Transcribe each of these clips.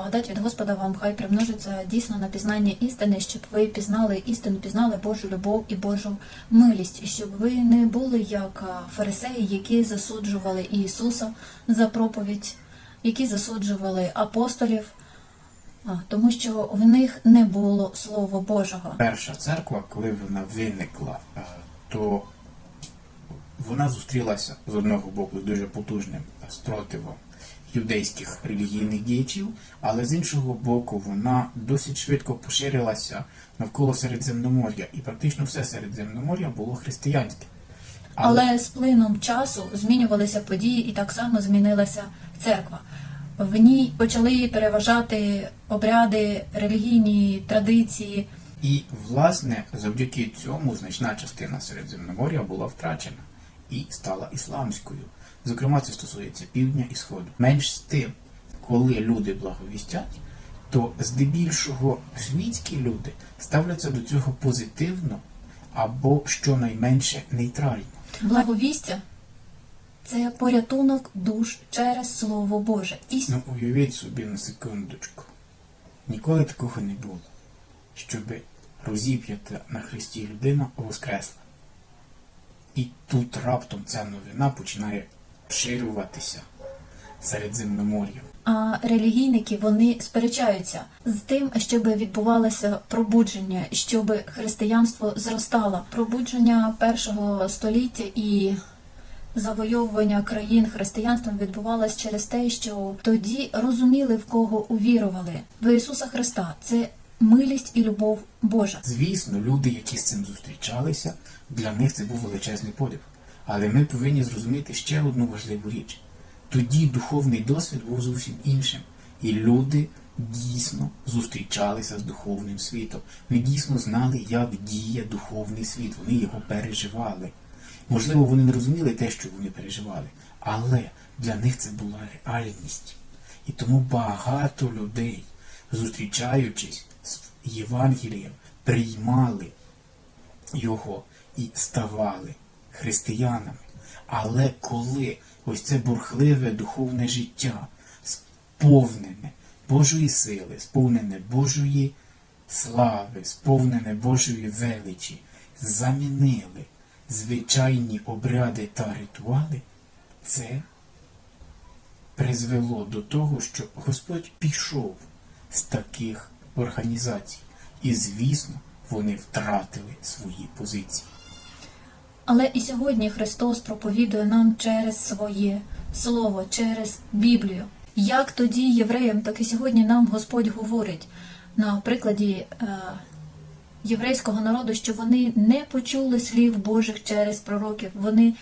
благодать від Господа вам хай примножиться дійсно на пізнання істини, щоб ви пізнали істину, пізнали Божу любов і Божу милість, і щоб ви не були як фарисеї, які засуджували Ісуса за проповідь, які засуджували апостолів, тому що в них не було Слова Божого. Перша церква, коли вона виникла, е, то вона зустрілася з одного боку з дуже потужним спротивом юдейських релігійних діячів, але з іншого боку вона досить швидко поширилася навколо Середземномор'я, і практично все Середземномор'я було християнське. Але з плином часу змінювалися події, і так само змінилася церква. В ній почали переважати обряди, релігійні традиції. І, власне, завдяки цьому значна частина Середземномор'я була втрачена і стала ісламською. Зокрема, це стосується півдня і сходу. Менш з тим, коли люди благовістять, то здебільшого світські люди ставляться до цього позитивно або щонайменше нейтрально. Благовістя це порятунок душ через Слово Боже. І Ну, уявіть собі на секундочку. Ніколи такого не було, щоби розіп'ята на Христі людина воскресла. І тут раптом ця новина починає поширюватися Середземномор'ям. А релігійники вони сперечаються з тим, щоб відбувалося пробудження, щоб християнство зростало. Пробудження першого століття і завойовування країн християнством відбувалось через те, що тоді розуміли в кого увірували в Ісуса Христа. Це милість і любов Божа. Звісно, люди, які з цим зустрічалися, для них це був величезний подив. Але ми повинні зрозуміти ще одну важливу річ. Тоді духовний досвід був зовсім іншим. І люди дійсно зустрічалися з духовним світом. Вони дійсно знали, як діє духовний світ. Вони його переживали. Можливо, вони не розуміли те, що вони переживали, але для них це була реальність. І тому багато людей, зустрічаючись з Євангелієм, приймали його і ставали християнами. Але коли ось це бурхливе духовне життя, сповнене Божої сили, сповнене Божої слави, сповнене Божої величі, замінили звичайні обряди та ритуали, це призвело до того, що Господь пішов з таких організацій. І, звісно, вони втратили свої позиції. Але і сьогодні Христос проповідує нам через своє Слово, через Біблію. Як тоді євреям, так і сьогодні нам Господь говорить на прикладі е, єврейського народу, що вони не почули слів Божих через пророків, вони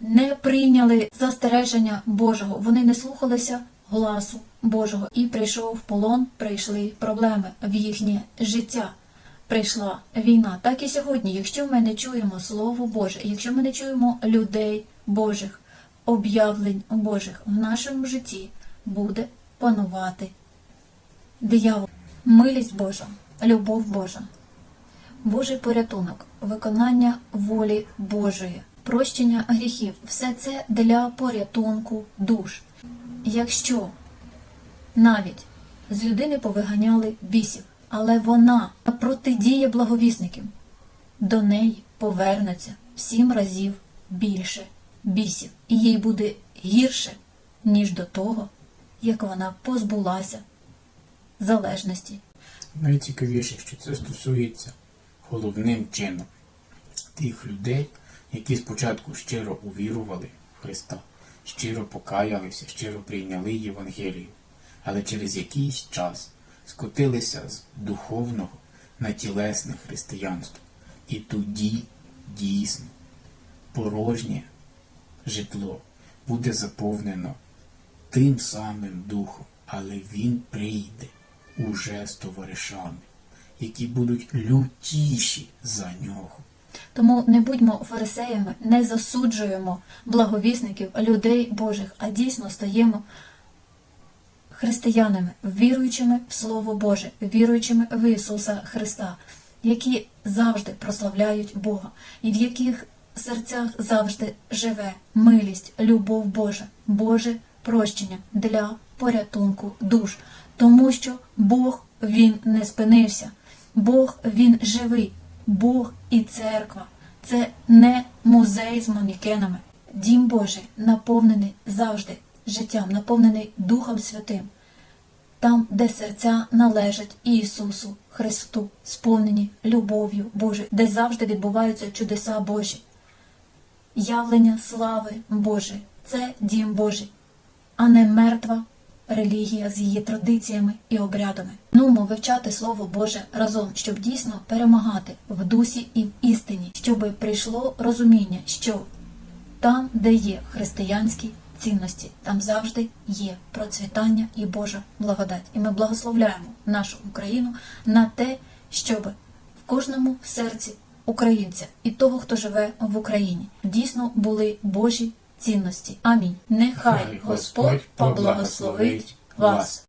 не прийняли застереження Божого, вони не слухалися гласу Божого. І прийшов в полон, прийшли проблеми в їхнє життя. Прийшла війна. Так і сьогодні, якщо ми не чуємо Слово Боже, якщо ми не чуємо людей Божих, об'явлень Божих в нашому житті буде панувати диявол, милість Божа, любов Божа, Божий порятунок, виконання волі Божої, прощення гріхів все це для порятунку душ. Якщо навіть з людини повиганяли бісів, але вона протидіє благовісників, до неї повернеться сім разів більше бісів, і їй буде гірше, ніж до того, як вона позбулася залежності. Найцікавіше, що це стосується головним чином тих людей, які спочатку щиро увірували в Христа, щиро покаялися, щиро прийняли Євангелію, але через якийсь час скотилися з духовного на тілесне християнство. І тоді дійсно порожнє житло буде заповнено тим самим духом, але він прийде уже з товаришами, які будуть лютіші за нього. Тому не будьмо фарисеями, не засуджуємо благовісників, людей Божих, а дійсно стаємо християнами, віруючими в Слово Боже, віруючими в Ісуса Христа, які завжди прославляють Бога, і в яких серцях завжди живе милість, любов Божа, Боже прощення для порятунку душ, тому що Бог він не спинився. Бог він живий. Бог і церква це не музей з манекенами. Дім Божий наповнений завжди життям, наповнений Духом Святим. Там, де серця належать Ісусу Христу, сповнені любов'ю Божою, де завжди відбуваються чудеса Божі. Явлення слави Божої це дім Божий, а не мертва релігія з її традиціями і обрядами. Нумо вивчати Слово Боже разом, щоб дійсно перемагати в дусі і в істині, щоб прийшло розуміння, що там, де є християнські цінності, там завжди є процвітання і Божа благодать. І ми благословляємо нашу Україну на те, щоб в кожному серці українця і того, хто живе в Україні, дійсно були Божі цінності. Амінь. Нехай Господь поблагословить вас.